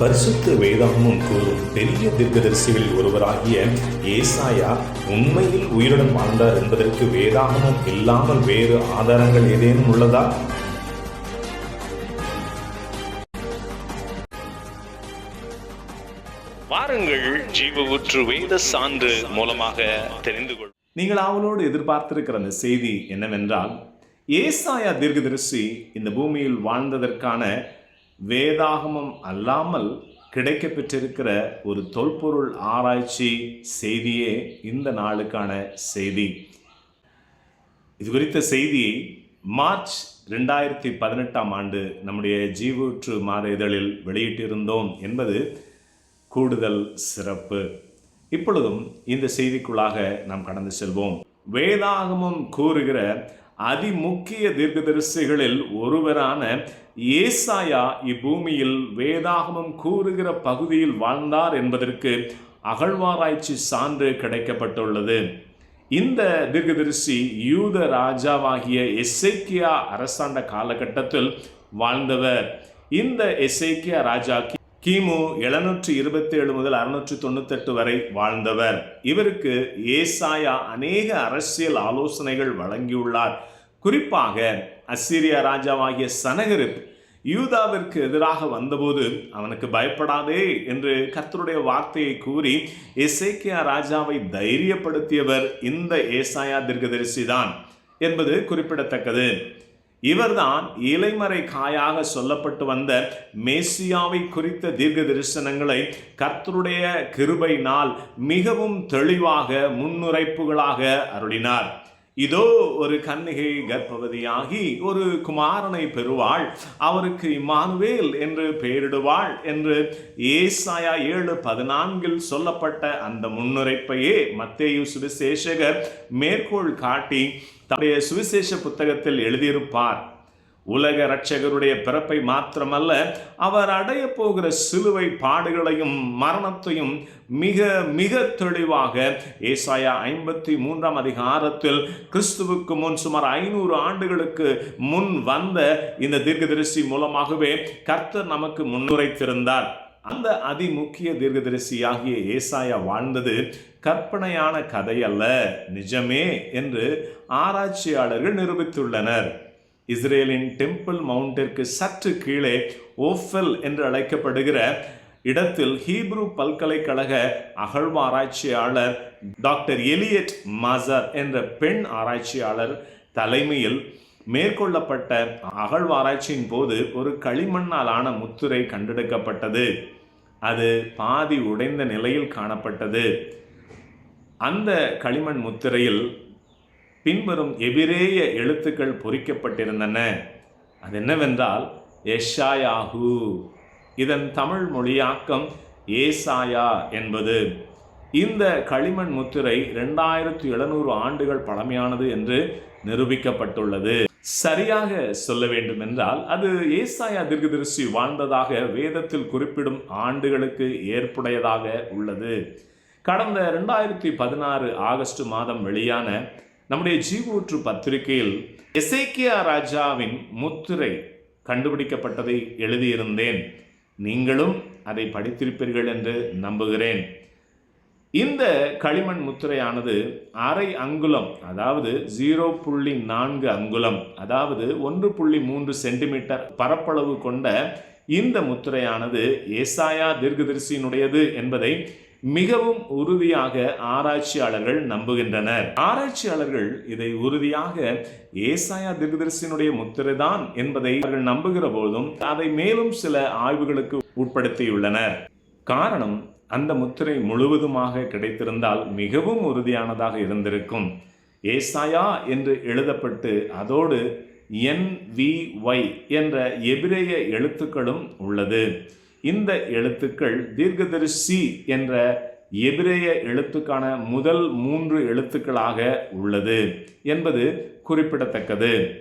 பரிசுத்த வேதாகமும் கூறும் பெரிய தீர்க்கதரிசிகளில் ஒருவராகிய ஏசாயா உண்மையில் உயிருடன் வாழ்ந்தார் என்பதற்கு வேதாகமும் இல்லாமல் வேறு ஆதாரங்கள் ஏதேனும் உள்ளதா? வாருங்கள் ஜீவ ஊற்று வேத சான்று மூலமாக தெரிந்து கொள் நீங்கள் அவளோடு எதிர்பார்த்திருக்கிற அந்த செய்தி என்னவென்றால் ஏசாயா தீர்க்கதரிசி இந்த பூமியில் வாழ்ந்ததற்கான வேதாகமம் அல்லாமல் கிடைக்க பெற்றிருக்கிற ஒரு தொல்பொருள் ஆராய்ச்சி செய்தியே இந்த நாளுக்கான செய்தி. இது குறித்த செய்தியை மார்ச் ரெண்டாயிரத்தி பதினெட்டாம் ஆண்டு நம்முடைய ஜீவூற்று மாத இதழில் வெளியிட்டிருந்தோம் என்பது கூடுதல் சிறப்பு. இப்பொழுதும் இந்த செய்திக்குள்ளாக நாம் கடந்து செல்வோம். வேதாகமம் கூறுகிற அதிமுக்கிய தீர்க்கதரிசிகளில் ஒருவரான ஏசாயா இப்பூமியில் வேதாகமம் கூறுகிற பகுதியில் வாழ்ந்தார் என்பதற்கு அகழ்வாராய்ச்சி சான்று கிடைக்கப்பட்டுள்ளது. இந்த தீர்க்கதரிசி யூத ராஜாவாகிய எசேக்கியா அரசாண்ட காலகட்டத்தில் வாழ்ந்தவர். இந்த எசேக்கியா ராஜா கிமு எழுநூற்றி இருபத்தி ஏழு முதல் அறுநூற்றி தொண்ணூத்தெட்டு வரை வாழ்ந்தவர். இவருக்கு ஏசாயா அநேக அரசியல் ஆலோசனைகள் வழங்கியுள்ளார். குறிப்பாக அசிரியா ராஜாவாகிய சனகரிப் யூதாவிற்கு எதிராக வந்தபோது அவனுக்கு பயப்படாதே என்று கர்த்தருடைய வார்த்தையை கூறி எசேக்கியா ராஜாவை தைரியப்படுத்தியவர் இந்த ஏசாயா தீர்க்கதரிசி தான் என்பது குறிப்பிடத்தக்கது. இவர்தான் இலைமறை காயாக சொல்லப்பட்டு வந்த மேசியாவை குறித்த தீர்க்க தரிசனங்களை கர்த்தருடைய கிருபையினால் மிகவும் தெளிவாக முன்னுரைப்புகளாக அருளினார். இதோ ஒரு கன்னிகை கர்ப்பவதியாகி ஒரு குமாரனை பெறுவாள். அவருக்கு இம்மானுவேல் என்று பெயரிடுவாள் என்று ஏசாயா ஏழு பதினான்கில் சொல்லப்பட்ட அந்த முன்னுரைப்பையே மத்தேயு சுவிசேஷகர் மேற்கோள் காட்டி தன்னுடைய சுவிசேஷ புத்தகத்தில் எழுதியிருப்பார். உலக இரட்சகருடைய பிறப்பை மாத்திரமல்ல அவர் அடைய போகிற சிலுவை பாடுகளையும் மரணத்தையும் மிக மிக தெளிவாக ஏசாயா ஐம்பத்தி மூன்றாம் அதிகாரத்தில் கிறிஸ்துவுக்கு முன் சுமார் ஐநூறு ஆண்டுகளுக்கு முன் வந்த இந்த தீர்க்கதரிசி மூலமாகவே கர்த்தர் நமக்கு முன்னுரைத்திருந்தார். அந்த அதிமுக்கிய தீர்க்கதரிசியாகிய ஏசாயா வாழ்ந்தது கற்பனையான கதையல்ல நிஜமே என்று ஆராய்ச்சியாளர்கள் நிரூபித்துள்ளனர். இஸ்ரேலின் டெம்பிள் மவுண்டிற்கு சற்று கீழே ஓஃபெல் என்று அழைக்கப்படுகிற இடத்தில் ஹீப்ரு பல்கலைக்கழக அகழ்வாராய்ச்சியாளர் டாக்டர் எலியட் மாசர் என்ற பெண் ஆராய்ச்சியாளர் தலைமையில் மேற்கொள்ளப்பட்ட அகழ்வாராய்ச்சியின் போது ஒரு களிமண்ணால் ஆன முத்துரை கண்டெடுக்கப்பட்டது. அது பாதி உடைந்த நிலையில் காணப்பட்டது. அந்த களிமண் முத்திரையில் பின்வரும் எபிரேய எழுத்துக்கள் பொறிக்கப்பட்டிருந்தன. அது என்னவென்றால் எஷாயாகு இதன் தமிழ் மொழியாக்கம் ஏசாயா என்பது. இந்த களிமண் முத்திரை ரெண்டாயிரத்து எழுநூறு ஆண்டுகள் பழமையானது என்று நிரூபிக்கப்பட்டுள்ளது. சரியாக சொல்ல வேண்டும் என்றால் அது ஏசாயா தீர்க்கதரிசி வாழ்ந்ததாக வேதத்தில் குறிப்பிடும் ஆண்டுகளுக்கு ஏற்புடையதாக உள்ளது. கடந்த ரெண்டாயிரத்தி பதினாறு ஆகஸ்ட் மாதம் வெளியான நம்முடைய ஜீவூற்று பத்திரிகையில் எசேக்கியா ராஜாவின் முத்திரை கண்டுபிடிக்கப்பட்டதை எழுதியிருந்தேன். நீங்களும் அதை படித்திருப்பீர்கள் என்று நம்புகிறேன். இந்த களிமண் முத்திரையானது அரை அங்குலம் அதாவது ஜீரோ புள்ளி நான்கு அங்குலம் அதாவது ஒன்று புள்ளி மூன்று சென்டிமீட்டர் பரப்பளவு கொண்ட இந்த முத்திரையானது ஏசாயா தீர்க்கதரிசியினுடையது என்பதை மிகவும் உறுதியாக ஆராய்ச்சியாளர்கள் நம்புகின்றனர். ஆராய்ச்சியாளர்கள் இதை உறுதியாக ஏசாயா திருதர்சினுடைய முத்திரை தான் என்பதை அவர்கள் நம்புகிற போதும் அதை மேலும் சில ஆய்வுகளுக்கு உட்படுத்தியுள்ளனர். காரணம் அந்த முத்திரை முழுவதுமாக கிடைத்திருந்தால் மிகவும் உறுதியானதாக இருந்திருக்கும். ஏசாயா என்று எழுதப்பட்டு அதோடு என் வி ஒய் என்ற எபிரேய எழுத்துக்களும் உள்ளது. இந்த எழுத்துக்கள் தீர்க்கதரிசி என்ற எபிரேய எழுத்துக்கான முதல் மூன்று எழுத்துக்களாக உள்ளது என்பது குறிப்பிடத்தக்கது.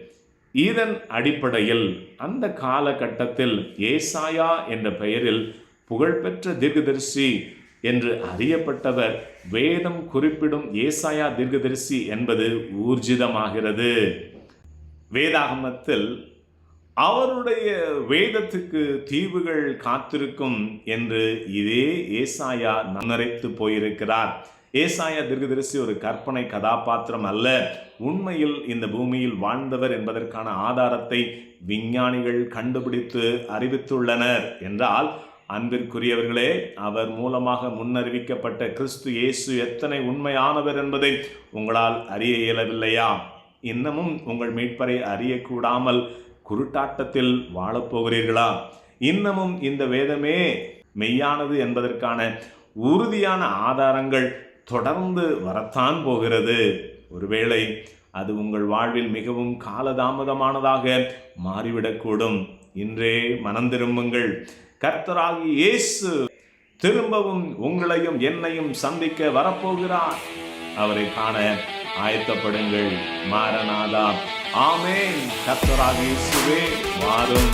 இதன் அடிப்படையில் அந்த காலகட்டத்தில் ஏசாயா என்ற பெயரில் புகழ்பெற்ற தீர்க்கதரிசி என்று அறியப்பட்டவர் வேதம் குறிப்பிடும் ஏசாயா தீர்க்கதரிசி என்பது ஊர்ஜிதமாகிறது. வேதாகமத்தில் அவருடைய வேதத்துக்கு தீவுகள் காத்திருக்கும் என்று இதே ஏசாயா நன்னரைத்து போயிருக்கிறார். ஏசாயா திருகதரிசி ஒரு கற்பனை கதாபாத்திரம் அல்ல. உண்மையில் இந்த பூமியில் வாழ்ந்தவர் என்பதற்கான ஆதாரத்தை விஞ்ஞானிகள் கண்டுபிடித்து அறிவித்துள்ளனர் என்றால் அன்பிற்குரியவர்களே அவர் மூலமாக முன்னறிவிக்கப்பட்ட கிறிஸ்து இயேசு எத்தனை உண்மையானவர் என்பதை உங்களால் அறிய இயலவில்லையா? இன்னமும் உங்கள் மீட்பரை அறியக்கூடாமல் குருட்டாட்டத்தில் வாழப்போகிறீர்களா? இன்னமும் இந்த வேதமே மெய்யானது என்பதற்கான உறுதியான ஆதாரங்கள் தொடர்ந்து வரத்தான் போகிறது. ஒருவேளை அது உங்கள் வாழ்வில் மிகவும் காலதாமதமானதாக மாறிவிடக்கூடும். இன்றே மனம் திரும்புங்கள். கர்த்தராகி இயேசு திரும்பவும் உங்களையும் என்னையும் சந்திக்க வரப்போகிறார். அவரை காண ஆயத்தப்படுங்கள். மாரநாதா. ஆமென். கர்த்தராகி இயேசுவே வாரும்.